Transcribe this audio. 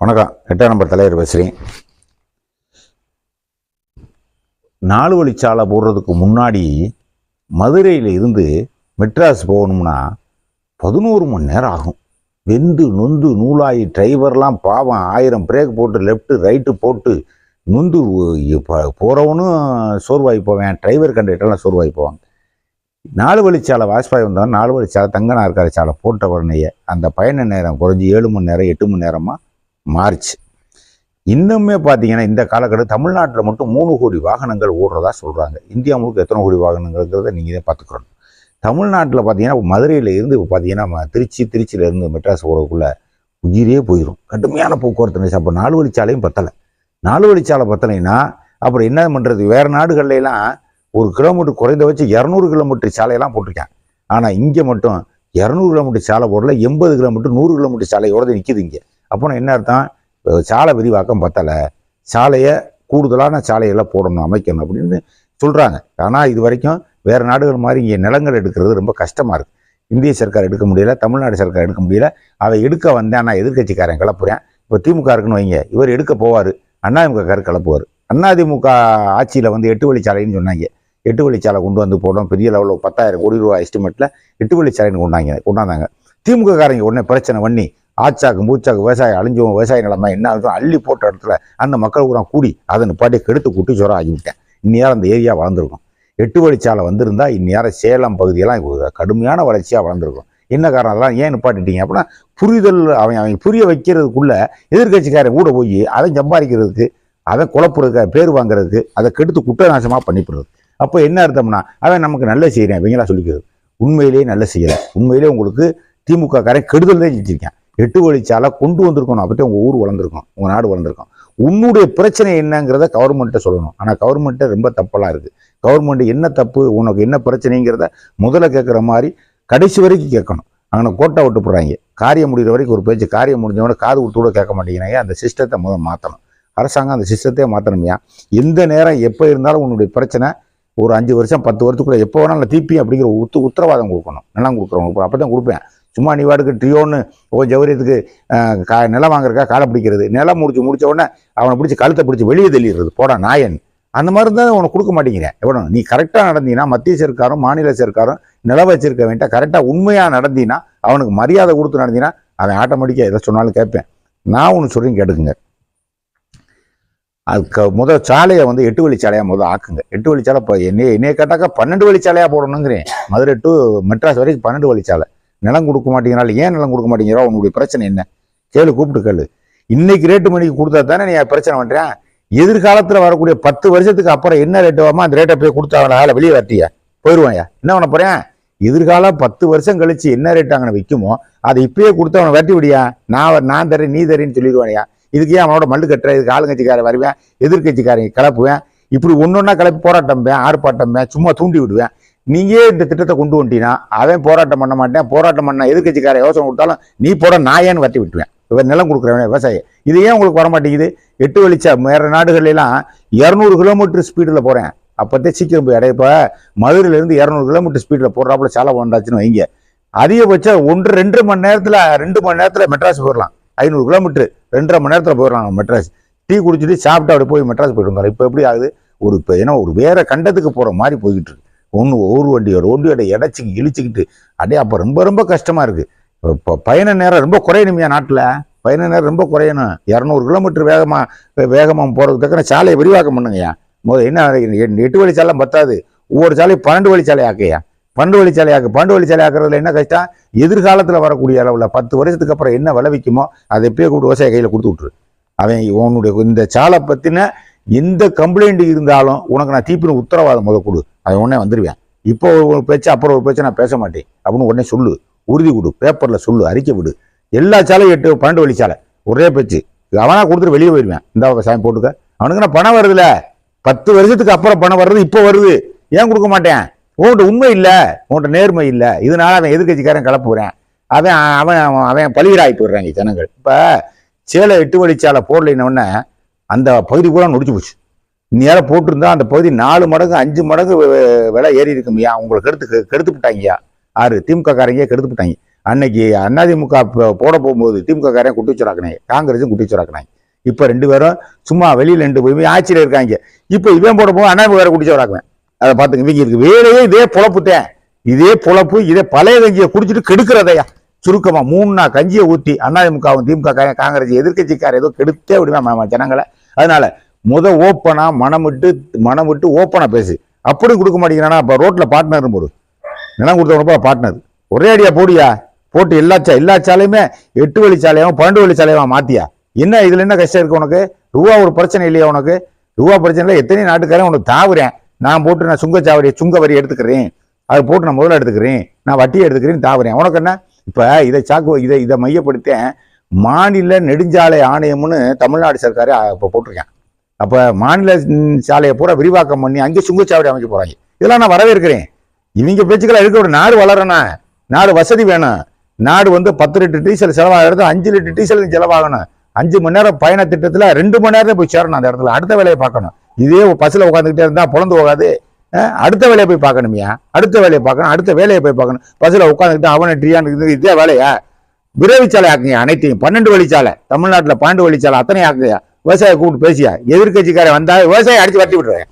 வணக்கம். எட்டாம் நம்பர் தலைவர் பேசுகிறேன் நாலு வழிச்சாலை போடுறதுக்கு முன்னாடி மதுரையில் இருந்து மெட்ராஸ் போகணும்னா பதினோரு மணி நேரம் ஆகும். வெந்து நொந்து நூலாகி டிரைவர்லாம் பாவம் ஆயிரம் பிரேக் போட்டு லெஃப்ட்டு ரைட்டு போட்டு நொந்து போகிறவனும் சோர்வாகி போவேன். டிரைவர் கண்டக்டர்லாம் சோர்வாகி போவாங்க. நாலு வழிச்சாலை வாஜ்பாய் வந்தவன் நாலு வழிச்சாலை தங்கனார்கார சாலை போட்ட உடனேயே அந்த பயண நேரம் குறைஞ்சி ஏழு மணி நேரம் எட்டு மணி நேரமாக மார்ச் இன்னுமே பார்த்தீங்கன்னா இந்த காலக்கட்டம் தமிழ்நாட்டில் மட்டும் மூணு கோடி வாகனங்கள் ஓடுறதா சொல்கிறாங்க இந்தியா முழுக்க எத்தனை கோடி வாகனங்கள்ங்கிறத நீங்கள் தான் பார்த்துக்கணும். தமிழ்நாட்டில் பார்த்தீங்கன்னா மதுரையில் இருந்து இப்போ பார்த்தீங்கன்னா திருச்சி திருச்சியிலேருந்து மெட்ராஸ் போகிறதுக்குள்ளே உயிரே போயிடும் கடுமையான போக்குவரத்து நெரிசல். அப்போ நாலு வழிச்சாலையும் பத்தலை. நாலு வழிச்சாலை பத்தலைன்னா அப்புறம் என்ன பண்ணுறது வேறு நாடுகள்லாம் ஒரு கிலோமீட்டர் குறைந்த வச்சு இரநூறு கிலோமீட்டர் சாலையெல்லாம் போட்டிருக்கேன் ஆனால் இங்கே மட்டும் இரநூறு கிலோமீட்டர் சாலை போடல எண்பது கிலோமீட்டர் நூறு கிலோமீட்டர் சாலையோடது நிற்கிது இங்கே. அப்போனா என்ன அர்த்தம்? சாலை விரிவாக்கம் பத்தலை. சாலையை கூடுதலான சாலைகளை போடணும் அமைக்கணும் அப்படின்னு சொல்கிறாங்க ஆனால் இது வரைக்கும் வேறு நாடுகள் மாதிரி இங்கே நிலங்கள் எடுக்கிறது ரொம்ப கஷ்டமாக இருக்குது இந்திய சர்க்கார் எடுக்க முடியல தமிழ்நாடு சர்க்கார் எடுக்க முடியல. அதை எடுக்க வந்தேன் நான் எதிர்க்கட்சிக்காரன் கிளப்புறேன். இப்போ திமுக இருக்குன்னு வைங்க இவர் எடுக்க போவார். அதிமுகக்காரர் கிளப்புவார். அதிமுக ஆட்சியில் வந்து எட்டு வழிச்சாலைன்னு சொன்னாங்க. எட்டு வழிச்சாலை கொண்டு வந்து போடணும். பெரிய லெவலில் பத்தாயிரம் கோடி ரூபா எஸ்டிமேட்டில் எட்டு வழிச்சாலைன்னு கொண்டாங்க கொண்டாந்தாங்க. திமுககாரங்க உடனே பிரச்சனை பண்ணி ஆச்சாக்கு மூச்சாக்கு விவசாயம் அழிஞ்சுவோம் விவசாய நிலைமை என்ன ஆகுதோ அள்ளி போட்ட இடத்துல அந்த மக்கள் கூட கூடி அதை நிப்பாட்டி கெடுத்து கூட்டி ஜுரம் ஆகிவிட்டேன் இந்நேரம் அந்த ஏரியா வளர்ந்துருக்கும். எட்டு வழிச்சாலை வந்திருந்தா இந்நேரம் சேலம் பகுதியெல்லாம் கடுமையான வளர்ச்சியாக வளர்ந்துருக்கும். என்ன காரணம் அதெல்லாம் ஏன் நிப்பாட்டிட்டீங்க அப்படின்னா புரிதல் அவன் அவன் புரிய வைக்கிறதுக்குள்ள எதிர்கட்சிக்காரன் கூட போய் அதை சம்பாதிக்கிறதுக்கு அதை குழப்புறதுக்கு பேர் வாங்குறதுக்கு அதை கெடுத்து குற்றநாசமாக பண்ணிப்படுறது. அப்போ என்ன அர்த்தம்னா அவன் நமக்கு நல்ல செய்கிறேன் இவங்களா சொல்லிக்கிறது. உண்மையிலேயே நல்ல செய்யலை உண்மையிலேயே உங்களுக்கு திமுக காரன் கெடுதல் தான் செஞ்சிருக்கேன். எட்டு வழிச்சாலை கொண்டு வந்திருக்கணும். அப்போ உங்கள் ஊர் வளர்ந்துருக்கும் உங்கள் நாடு வளர்ந்துருக்கும். உன்னுடைய பிரச்சனை என்னங்கிறத கவர்மெண்ட்டை சொல்லணும். ஆனால் கவர்மெண்ட்டை ரொம்ப தப்பெல்லாம் இருக்குது கவர்மெண்ட் என்ன தப்பு உனக்கு என்ன பிரச்சனைங்கிறத முதல்ல கேட்குற மாதிரி கடைசி வரைக்கும் கேட்கணும். அங்கே கோட்டை விட்டு போடுறாங்க. காரியம் முடிகிற வரைக்கும் ஒரு பேச்சு காரியம் முடிஞ்சவொடனே காது கொடுத்து கூட கேட்க மாட்டேங்கிறாங்க. அந்த சிஸ்டத்தை முதல் மாற்றணும் அரசாங்கம் அந்த சிஸ்டத்தையே மாற்றணுமையா எந்த நேரம் எப்போ இருந்தாலும் உன்னுடைய பிரச்சனை ஒரு அஞ்சு வருஷம் பத்து வருஷத்துக்குள்ள எப்போ வேணாலும் தீப்பி அப்படிங்கிற உத்து உத்தரவாதம் கொடுக்கணும். நிலம் கொடுக்குறவங்க அப்போ தான் கொடுப்பேன். சும்மா நீ வாடுக்கு ட்ரியோன்னு ஓ ஜவுரியத்துக்கு கா நிலம் வாங்குறக்கா காலை பிடிக்கிறது. நிலம் முடிச்சு முடிச்ச உடனே அவனை பிடிச்சி கழுத்தை பிடிச்சி வெளியே தெளிடுறது போடா நாயன். அந்த மாதிரி தான் உனக்கு கொடுக்க மாட்டேங்கிறேன். எவ்வளோ நீ கரெக்டாக நடந்தீங்கன்னா மத்திய சர்க்காரும் மாநில சர்க்காரும் நிலம் வச்சிருக்க வேண்டாம் கரெக்டாக உண்மையாக நடந்தீங்கன்னா அவனுக்கு மரியாதை கொடுத்து நடந்தீங்கன்னா அவன் ஆட்டோமேட்டிக்காக எதை சொன்னாலும் கேட்பேன். நான் ஒன்று சொல்கிறேன் கேட்டுக்குங்க. அதுக்கு முதல் சாலையை வந்து எட்டு வழிச்சாலையாக முதல் ஆக்குங்க. எட்டு வழிச்சாலை இப்போ என்னைய என்னைய கேட்டாக்கா பன்னெண்டு வழிச்சாலையாக போடணுங்கிறேன். மதுரை டு மெட்ராஸ் வரைக்கும் பன்னெண்டு வழிச்சாலை. நிலம் கொடுக்க மாட்டேங்கிறாள் ஏன் நிலம் கொடுக்க மாட்டேங்கிறா உன்னுடைய பிரச்சனை என்ன? கேளு கூப்பிட்டு கேளு. இன்னைக்கு ரேட்டு மணிக்கு கொடுத்தா தானே நீ பிரச்சனை பண்ணுறேன் எதிர்காலத்தில் வரக்கூடிய பத்து வருஷத்துக்கு அப்புறம் என்ன ரேட்டு வாமா அந்த ரேட்டை போய் கொடுத்தாங்களா? வெளியே வரட்டியா? போயிடுவாயா என்ன பண்ண போறேன்? எதிர்காலம் பத்து வருஷம் கழிச்சு என்ன ரேட் அங்கே விற்குமோ அதை இப்பயே கொடுத்து அவனை வெட்டி விடியா? நான் நான் தரேன் நீ தரேன்னு சொல்லிடுவானியா? இதுக்கு ஏன் அவனோட மல்லு கட்டுற? இதுக்கு ஆளுங்கட்சிக்காரன் வருவேன் எதிர்கட்சிக்காரங்க கிளப்புவேன். இப்படி ஒன்னொன்னா கிளப்பி போராட்டம் பேன் ஆர்ப்பாட்டம் சும்மா தூண்டி விடுவேன். நீயே இந்த திட்டத்தை கொண்டு வந்துட்டீங்கன்னா அவன் போராட்டம் பண்ண மாட்டேன் போராட்டம் பண்ண எதிர்கட்சிக்கார யோசனை கொடுத்தாலும் நீ போட நான் ஏன்னு வட்டி விட்டுவேன் இவன் நிலம் கொடுக்குறவன் விவசாயி. இது ஏன் உங்களுக்கு வர மாட்டேங்குது? எட்டு வெளிச்சா வேற நாடுகள்லாம் இரநூறு கிலோமீட்டர் ஸ்பீடில் போகிறேன் அப்போதே சீக்கிரம் போய் அடைய இப்போ மதுரையிலேருந்து இரநூறு கிலோமீட்டர் ஸ்பீடில் போடுறாப்புல சாலை வந்தாச்சுன்னு வைங்க. அதிகபட்சம் ஒன்று ரெண்டு மணி நேரத்தில் ரெண்டு மணி நேரத்தில் மெட்ராஸ் போயிடலாம் ஐநூறு கிலோமீட்டர் ரெண்டரை மணி நேரத்தில் போயிடலாம் மெட்ராஸ். டீ குடிச்சிட்டு சாப்பிட்டு அப்படி போய் மெட்ராஸ் போயிட்டு வந்தாரு. இப்போ எப்படி ஆகுது? ஒரு இப்போ ஏன்னா ஒரு வேற கண்டத்துக்கு போகிற மாதிரி போய்கிட்டு இருக்கு. ஒன்று ஒவ்வொரு வண்டி ஒரு வண்டியோட இடைச்சிக்கு இழிச்சிக்கிட்டு. அப்படியே அப்போ ரொம்ப ரொம்ப கஷ்டமாக இருக்குது இப்போ பயண நேரம் ரொம்ப குறையணுமையா நாட்டில். பயண நேரம் ரொம்ப குறையணும். இரநூறு கிலோமீட்டர் வேகமாக வேகமாக போகிறதுக்கு தக்கன சாலையை விரிவாக்கம் பண்ணுங்கய்யா. முதல் என்ன எட்டு வழி சாலை பத்தாது. ஒவ்வொரு சாலையும் பன்னெண்டு வழி சாலை ஆக்கையா பன்னெண்டு வழி சாலை ஆக்கு. பன்னெண்டு வழி சாலை ஆக்குறதுல என்ன கஷ்டம்? எதிர்காலத்தில் வரக்கூடிய அளவில் பத்து வருஷத்துக்கு அப்புறம் என்ன விளைவிக்குமோ அதை எப்பயே கூப்பிட்டு விவசாய கையில் கொடுத்து விட்ரு அவன் உன்னுடைய இந்த சாலை பற்றின எந்த கம்ப்ளைண்ட் இருந்தாலும் உனக்கு நான் தீப்பின உத்தரவாதம் முத கொடு. அவன் உடனே வந்துடுவேன் இப்போ ஒரு பேச்சு அப்புறம் ஒரு பேச்சு நான் பேச மாட்டேன். அப்படின்னு உடனே சொல்லு. உறுதி கொடு. பேப்பரில் சொல்லு. அறிக்கை விடு. எல்லா சாலையும் எட்டு பன்னெண்டு வழி சாலை. ஒரே பேச்சு. அவனாக கொடுத்துட்டு வெளியே போயிடுவேன் இந்த விவசாயம் போட்டுக்க. அவனுக்கு நான் பணம் வருதுல? பத்து வருஷத்துக்கு அப்புறம் பணம் வர்றது இப்போ வருது. ஏன் கொடுக்க மாட்டேன்? உன்கிட்ட உண்மை இல்லை. உன்கிட்ட நேர்மை இல்லை. இதனால அவன் எதிர்கட்சிக்காரன் கிளப்புறேன். அவன் அவன் அவன் அவன் பலிகடாகி போயிடுறாங்க ஜனங்கள். இப்போ சேலை எட்டு வழிச்சாலை போடலைன்னொடனே அந்த பகுதி பூரா நொடிச்சு போச்சு. நேரம் போட்டிருந்தா அந்த பகுதி நாலு மடங்கு அஞ்சு மடங்கு விலை ஏறி இருக்குமையா உங்களை கெடுத்து கெடுத்து விட்டாங்கய்யா ஆறு திமுக காரங்க கெடுத்து விட்டாங்க. அன்னைக்கு அதிமுக போட போகும்போது திமுககாரன் குட்டி வச்சுராக்கினாங்க காங்கிரஸும் குட்டி வச்சுராக்கினாங்க இப்போ ரெண்டு பேரும் சும்மா வெளியில் ரெண்டு போய் ஆட்சியில் இருக்காங்க. இப்போ இவன் போட போக அதிமுக வேற குட்டி அதை பார்த்துங்க இவங்க இருக்கு வேலையே இதே பொழப்புத்தேன் இதே பொழப்பு இதே பழைய கஞ்சியை குடிச்சிட்டு கெடுக்கிறதையா சுருக்கமாக மூணு நாள் கஞ்சியை ஊற்றி அதிமுகவும் திமுக காங்கிரஸ் எதிர்கட்சிக்கார ஏதோ கெடுத்தே விடுவேன் ஜனங்களை. அதனால முத ஓப்பனாக மனம் விட்டு மனம் விட்டு ஓப்பனாக பேசு. அப்படி கொடுக்க மாட்டேங்கிறானா? அப்போ ரோட்டில் பார்ட்னர் போடு. நிலம் கொடுத்தவனப்பா பார்ட்னர் ஒரே அடியா போடியா? போட்டு எல்லா சா எல்லா சாலையுமே எட்டு வழி சாலையாகவும் பன்னெண்டு வழி சாலையாகவும் மாத்தியா? என்ன இதில் என்ன கஷ்டம் இருக்குது உனக்கு? ரூபா ஒரு பிரச்சனை இல்லையா உனக்கு? ரூபா பிரச்சனை இல்லை எத்தனை நாட்டுக்காரன் உனக்கு தாவுறேன். நான் போட்டு நான் சுங்கச்சாவடி சுங்க வரி எடுத்துக்கிறேன். அதை போட்டு நான் முதல்ல எடுத்துக்கிறேன். நான் வட்டியை எடுத்துக்கிறேன் தாவுறேன். உனக்கு என்ன? இப்போ இதை சாக்கு இதை இதை மையப்படுத்த மாநில நெடுஞ்சாலை ஆணையம்னு தமிழ்நாடு சர்க்காரு இப்போ போட்டிருக்கேன் அப்போ மாநில சாலையை பூரா விரிவாக்கம் பண்ணி அங்கே சுங்கச்சாவடி அமைக்க போகிறாங்க இதெல்லாம் நான் வரவேற்கிறேன். இவங்க பேச்சுக்களை இருக்க ஒரு நாடு வளரணும்? நாடு வசதி வேணும். நாடு வந்து பத்து லிட்டர் டீசல் செலவாகிறது அஞ்சு லிட்டர் டீசல் செலவாகணும். அஞ்சு மணி நேரம் பயண திட்டத்தில் ரெண்டு மணி நேரம் போய் சேரணும் அந்த இடத்துல. அடுத்த வேலையை பார்க்கணும். இதே பஸ்ஸில் உட்காந்துக்கிட்டே இருந்தால் பிறந்து போகாது. அடுத்த வேலையை போய் பார்க்கணுமியா? அடுத்த வேலையை பார்க்கணும் அடுத்த வேலையை போய் பார்க்கணும். பஸ்ஸில் உட்காந்துக்கிட்டு அவனை ட்ரியான்னு இதே வேலையா? விரைவுச்சாலை ஆக்குங்க அனைத்தையும். பன்னெண்டு வழிச்சாலை தமிழ்நாட்டில் பன்னெண்டு வழிச்சாலை அத்தனை ஆக்குங்க விவசாய கூப்பிட்டு பேசியா? எதிர்க்கட்சிக்காரன் வந்தா விவசாயம் அடிச்சு வரட்டி விட்டுறேன்